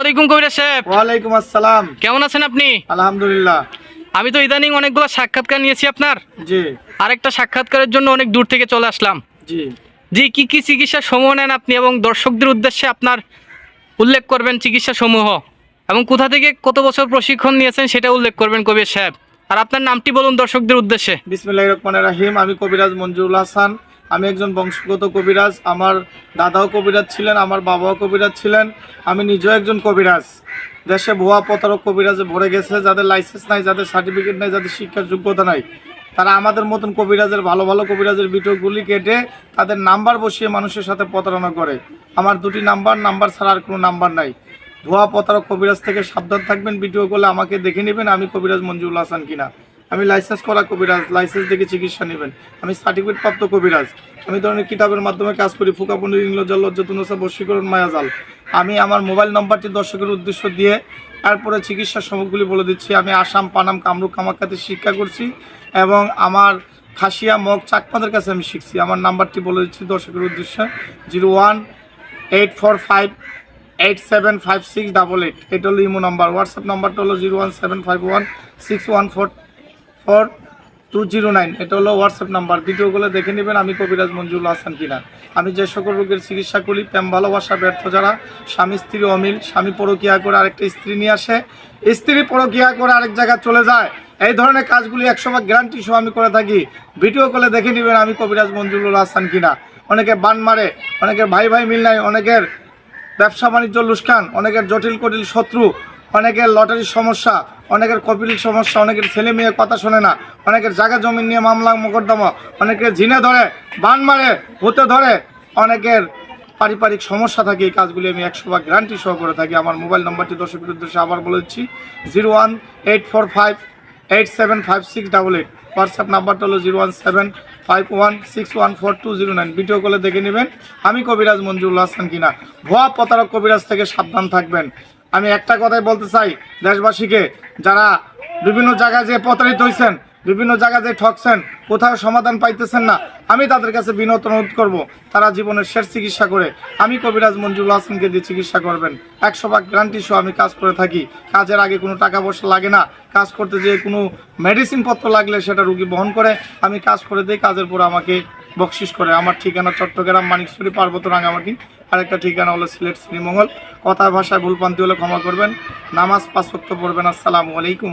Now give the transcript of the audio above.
ওয়ালাইকুম কবিরা সাহেব। ওয়ালাইকুম আসসালাম। কেমন আছেন আপনি? আলহামদুলিল্লাহ। আমি তো ইদানিং অনেকগুলো সাক্ষাৎকার নিয়েছি আপনার। জি। আরেকটা সাক্ষাৎকারের জন্য অনেক দূর থেকে চলে আসলাম। জি। জি কি কি চিকিৎসা সমূহ নেন আপনি এবং দর্শকদের উদ্দেশ্যে আপনার উল্লেখ করবেন চিকিৎসা সমূহ এবং কোথা থেকে কত বছর প্রশিক্ষণ নিয়েছেন সেটা উল্লেখ করবেন কবির সাহেব। আর আপনার নামটি বলুন দর্শকদের উদ্দেশ্যে। রাহিম। আমি কবিরাজ মঞ্জুরুল হাসান। আমি একজন বংশগত কবিরাজ, আমার দাদাও কবিরাজ ছিলেন, আমার বাবাও কবিরাজ ছিলেন, আমি নিজেও একজন কবিরাজ। দেশে ভুয়া প্রতারক কবিরাজে ভরে গেছে, যাদের লাইসেন্স নাই, যাদের সার্টিফিকেট নাই, যাদের শিক্ষার যোগ্যতা নাই। তারা আমাদের মতন কবিরাজের, ভালো ভালো কবিরাজের ভিডিওগুলি কেটে তাদের নাম্বার বসিয়ে মানুষের সাথে প্রতারণা করে। আমার দুটি নাম্বার নাম্বার ছাড়া আর কোনো নাম্বার নাই। ভুয়া প্রতারক কবিরাজ থেকে সাবধান থাকবেন, ভিডিও করলে আমাকে দেখে নেবেন আমি কবিরাজ মঞ্জুরুল হাসান কিনা। আমি লাইসেন্স করা কবিরাজ লাইসেন্স দেখে চিকিৎসা নেবেন। আমি সার্টিফিকেট প্রাপ্ত কবিরাজ। আমি ধরনের কিতাবের মাধ্যমে কাজ করি ফুকাপুন্ডির ইংলজল লজ্জতুনসা বশীকরণ, মায়াজাল। আমি আমার মোবাইল নম্বরটি দর্শকের উদ্দেশ্য দিয়ে তারপরে চিকিৎসা সামগ্রী বলে দিচ্ছি। আমি আসাম, পানাম, কামরূপ, কামাখ্যাতে শিক্ষা করছি এবং আমার খাসিয়া মগ চাকমাদের কাছে আমি শিখছি। আমার নাম্বারটি বলে দিচ্ছি দর্শকের উদ্দেশ্যে। Zero one eight four five eight seven five six double eight. এটা হলো ইমো নাম্বার। হোয়াটসঅ্যাপ নাম্বারটা হলো zero one seven five one six one four four two zero nine এটা হলো হোয়াটসঅ্যাপ নাম্বার ভিডিওগুলো দেখে নেবেন আমি কবিরাজ মঞ্জুরুল হাসান কিনা। আমি যে সকল রোগের চিকিৎসা করি, প্রেম, ভালোবাসা, ব্যর্থ যারা, স্বামী, স্ত্রী, অমিল, স্বামী পরকিয়া করে আরেকটা স্ত্রী নিয়ে আসে। স্ত্রী পরকিয়া করে আরেক জায়গায় চলে যায়। এই ধরনের কাজগুলি একশো ভাগ গ্যারান্টি সহ আমি করে থাকি। ভিডিও কলে দেখে নেবেন আমি কবিরাজ মঞ্জুরুল হাসান কিনা। অনেকে বান মারে, অনেকের ভাই ভাই মিল নাই, অনেকের ব্যবসা বাণিজ্য লুস্কান, অনেকের জটিল কটিল শত্রু। অনেকের লটারির সমস্যা, অনেকের কপিলির সমস্যা, অনেকের ছেলে মেয়ের কথা শোনে না, অনেকের জায়গা জমি নিয়ে মামলা, মোকদ্দমা, অনেকের ঝিনে ধরে, বান মারে, ভূতে ধরে, অনেকের পারিবারিক সমস্যা থাকে এই কাজগুলি আমি একশো ভাগ গ্যারান্টি সহ করে থাকি। আমার মোবাইল নাম্বারটি দর্শকের উদ্দেশ্যে আবার বলে দিচ্ছি, zero one eight four five eight seven five six double eight. WhatsApp নাম্বারটা হলো zero one seven five one six one four two zero nine. Video কলে দেখে নেবেন, আমি কবিরাজ মঞ্জুরুল হাসান কিনা। ভুয়া প্রতারক কবিরাজ থেকে সাবধান থাকবেন। আমি একটা কথাই বলতে চাই দেশবাসীকে, যারা বিভিন্ন জায়গায় যে প্রতারিত হয়েছেন বিভিন্ন জায়গায় যে ঠকছেন, কোথাও সমাধান পাইতেছেন না, আমি তাদের কাছে বিনত অনুরোধ করব, তারা জীবনের শেষ চিকিৎসা করে, আমি কবিরাজ মঞ্জুরুল হাসানকে দিয়ে চিকিৎসা করবেন। একশো ভাগ গ্যারান্টি সহ আমি কাজ করে থাকি, কাজের আগে কোনো টাকা পয়সা লাগে না, কাজ করতে যেয়ে কোনো মেডিসিন পত্র লাগলে সেটা রুগী বহন করে, আমি কাজ করে দিই, কাজের পর আমাকে বকশিস করে। আমার ঠিকানা চট্টগ্রাম, মানিকছড়ি, পার্বত্য রাঙামাটি আরেকটা ঠিকানা হলো সিলেট শ্রীমঙ্গল। কথা ভাষায় ভুলপান্তি হলে ক্ষমা করবেন। নামাজ পাঁচ পড়বেন। আসসালামু আলাইকুম